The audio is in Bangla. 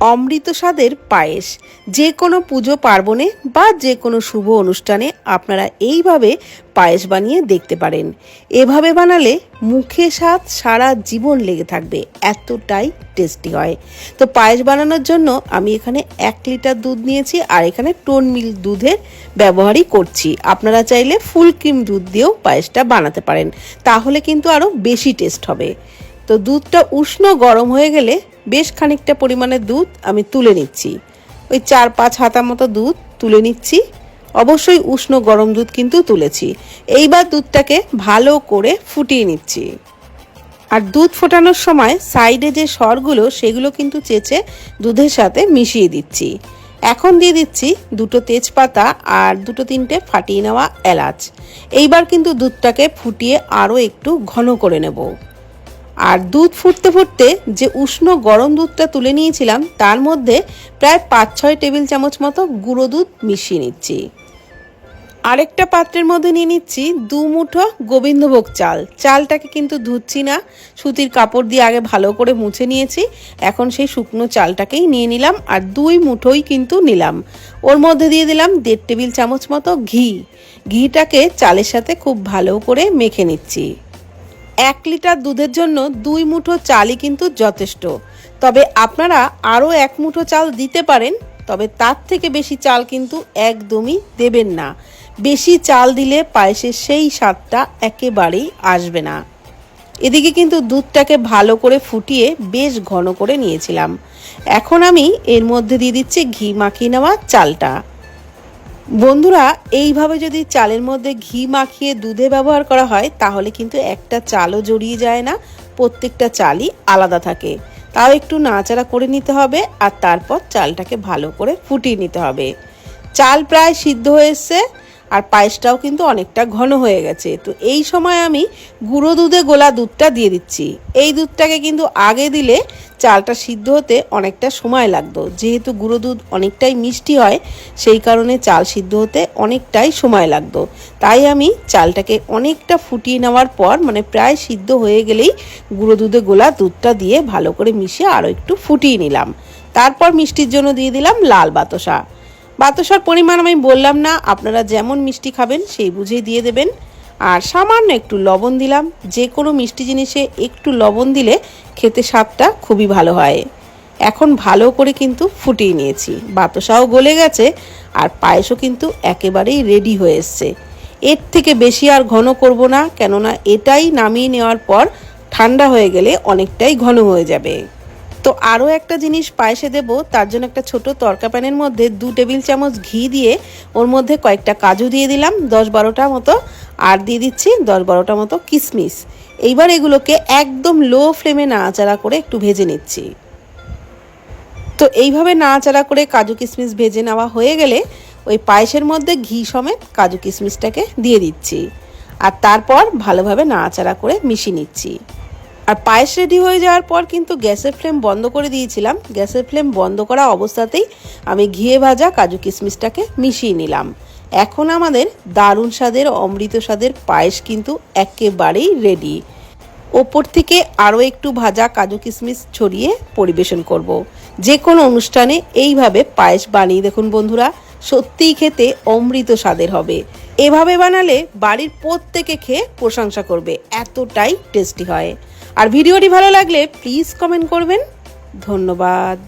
অমৃত স্বাদের পায়েস। যে কোনো পুজো পার্বণে বা যে কোনো শুভ অনুষ্ঠানে আপনারা এইভাবে পায়েস বানিয়ে দেখতে পারেন। এভাবে বানালে মুখে স্বাদ সারা জীবন লেগে থাকবে, এতটাই টেস্টি হয়। তো পায়েস বানানোর জন্য আমি এখানে এক লিটার দুধ নিয়েছি আর এখানে টোন মিল্ক দুধের ব্যবহারই করছি। আপনারা চাইলে ফুল ক্রিম দুধ দিয়েও পায়েসটা বানাতে পারেন। তাহলে কিন্তু আরও বেশি টেস্ট হবে। তো দুধটা উষ্ণ গরম হয়ে গেলে বেশ খানিকটা পরিমাণে দুধ আমি তুলে নিচ্ছি। ওই চার পাঁচ হাতা মতো দুধ তুলে নিচ্ছি। অবশ্যই উষ্ণ গরম দুধ কিন্তু তুলেছি। এইবার দুধটাকে ভালো করে ফুটিয়ে নিচ্ছি। আর দুধ ফোটানোর সময় সাইডে যে সরগুলো, সেগুলো কিন্তু চেঁচে দুধের সাথে মিশিয়ে দিচ্ছি। এখন দিয়ে দিচ্ছি দুটো তেজপাতা আর দুটো তিনটে ফাটিয়ে নেওয়া এলাচ। এইবার কিন্তু দুধটাকে ফুটিয়ে আরও একটু ঘন করে নেব। আর দুধ ফুটতে ফুটতে যে উষ্ণ গরম দুধটা তুলে নিয়েছিলাম, তার মধ্যে প্রায় পাঁচ ছয় টেবিল চামচ মতো গুঁড়ো দুধ মিশিয়ে নিচ্ছি। আরেকটা পাত্রের মধ্যে নিয়ে নিচ্ছি দু মুঠো গোবিন্দভোগ চাল। চালটাকে কিন্তু ধুচ্ছি না, সুতির কাপড় দিয়ে আগে ভালো করে মুছে নিয়েছি। এখন সেই শুকনো চালটাকেই নিয়ে নিলাম আর দুই মুঠোই কিন্তু নিলাম। ওর মধ্যে দিয়ে দিলাম দেড় টেবিল চামচ মতো ঘি। ঘিটাকে চালের সাথে খুব ভালো করে মেখে নিচ্ছি। এক লিটার দুধের জন্য দুই মুঠো চালই কিন্তু যথেষ্ট। তবে আপনারা আরও এক মুঠো চাল দিতে পারেন, তবে তার থেকে বেশি চাল কিন্তু একদমই দেবেন না। বেশি চাল দিলে পায়েসের সেই স্বাদটা একেবারেই আসবে না। এদিকে কিন্তু দুধটাকে ভালো করে ফুটিয়ে বেশ ঘন করে নিয়েছিলাম। এখন আমি এর মধ্যে দিয়ে দিচ্ছি ঘি মাখিয়ে নেওয়া চালটা। বন্ধুরা, এইভাবে যদি চালের মধ্যে ঘি মাখিয়ে দুধে ব্যবহার করা হয়, তাহলে কিন্তু একটা চালও জড়িয়ে যায় না, প্রত্যেকটা চালই আলাদা থাকে। তাও একটু নাচাড়া করে নিতে হবে আর তারপর চালটাকে ভালো করে ফুটিয়ে নিতে হবে। চাল প্রায় সিদ্ধ হয়ে এসছে। আর পায়েসটাও কিন্তু অনেকটা ঘন হয়ে গেছে। তো এই সময় আমি গুঁড়ো দুধে গোলা দুধটা দিয়ে দিচ্ছি। এই দুধটাকে কিন্তু আগে দিলে চালটা সিদ্ধ হতে অনেকটা সময় লাগতো। যেহেতু গুঁড়ো দুধ অনেকটাই মিষ্টি হয়, সেই কারণে চাল সিদ্ধ হতে অনেকটাই সময় লাগতো। তাই আমি চালটাকে অনেকটা ফুটিয়ে নেওয়ার পর মানে প্রায় সিদ্ধ হয়ে গেলেই গুঁড়ো দুধে গোলা দুধটা দিয়ে ভালো করে মিশিয়ে আরও একটু ফুটিয়ে নিলাম। তারপর মিষ্টির জন্য দিয়ে দিলাম লাল বাতাসা। বাতাসার পরিমাণ আমি বললাম না, আপনারা যেমন মিষ্টি খাবেন সেই বুঝেই দিয়ে দেবেন। আর সামান্য একটু লবণ দিলাম যে কোনো মিষ্টি জিনিসে একটু লবণ দিলে খেতে স্বাদটা খুবই ভালো হয়। এখন ভালো করে কিন্তু ফুটিয়ে নিয়েছি, বাতাসাও গলে গেছে আর পায়েসও কিন্তু একেবারেই রেডি হয়ে এসছে। এর থেকে বেশি আর ঘন করব না, কেননা এটাই নামিয়ে নেওয়ার পর ঠান্ডা হয়ে গেলে অনেকটাই ঘন হয়ে যাবে। তো আরও একটা জিনিস পায়েসে দেবো, তার জন্য একটা ছোট তরকা প্যানের মধ্যে দু টেবিল চামচ ঘি দিয়ে ওর মধ্যে কয়েকটা কাজু দিয়ে দিলাম, দশ বারোটা মতো, আর দিয়ে দিচ্ছি দশ বারোটা মতো কিশমিশ এইবার এগুলোকে একদম লো ফ্লেমে নাড়াচাড়া করে একটু ভেজে নিচ্ছি। তো এইভাবে নাড়াচাড়া করে কাজু কিশমিশ ভেজে নেওয়া হয়ে গেলে ওই পায়েসের মধ্যে ঘি সমেত কাজু কিশমিশটাকে দিয়ে দিচ্ছি। আর তারপর ভালোভাবে নাড়াচাড়া করে মিশিয়ে নিচ্ছি। আর পায়েস রেডি হয়ে যাওয়ার পর কিন্তু গ্যাসের ফ্লেম বন্ধ করে দিয়েছিলাম। গ্যাসের ফ্লেম বন্ধ করা অবস্থাতেই আমি ঘিয়ে ভাজা কাজু কিশমিশটাকে মিশিয়ে নিলাম। এখন আমাদের দারুণ স্বাদের অমৃত স্বাদের পায়েস কিন্তু একেবারেই রেডি ওপর থেকে আরও একটু ভাজা কাজু কিশমিশ ছড়িয়ে পরিবেশন করব। যে কোনো অনুষ্ঠানে এইভাবে পায়েস বানিয়ে দেখুন বন্ধুরা। সত্যিই খেতে অমৃত স্বাদের হবে। এভাবে বানালে বাড়ির প্রত্যেকে খেয়ে প্রশংসা করবে, এতটাই টেস্টি হয়। আর ভিডিওটি ভালো লাগলে প্লিজ কমেন্ট করবেন। ধন্যবাদ।